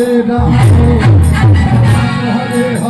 Hare Ram Hare Hare.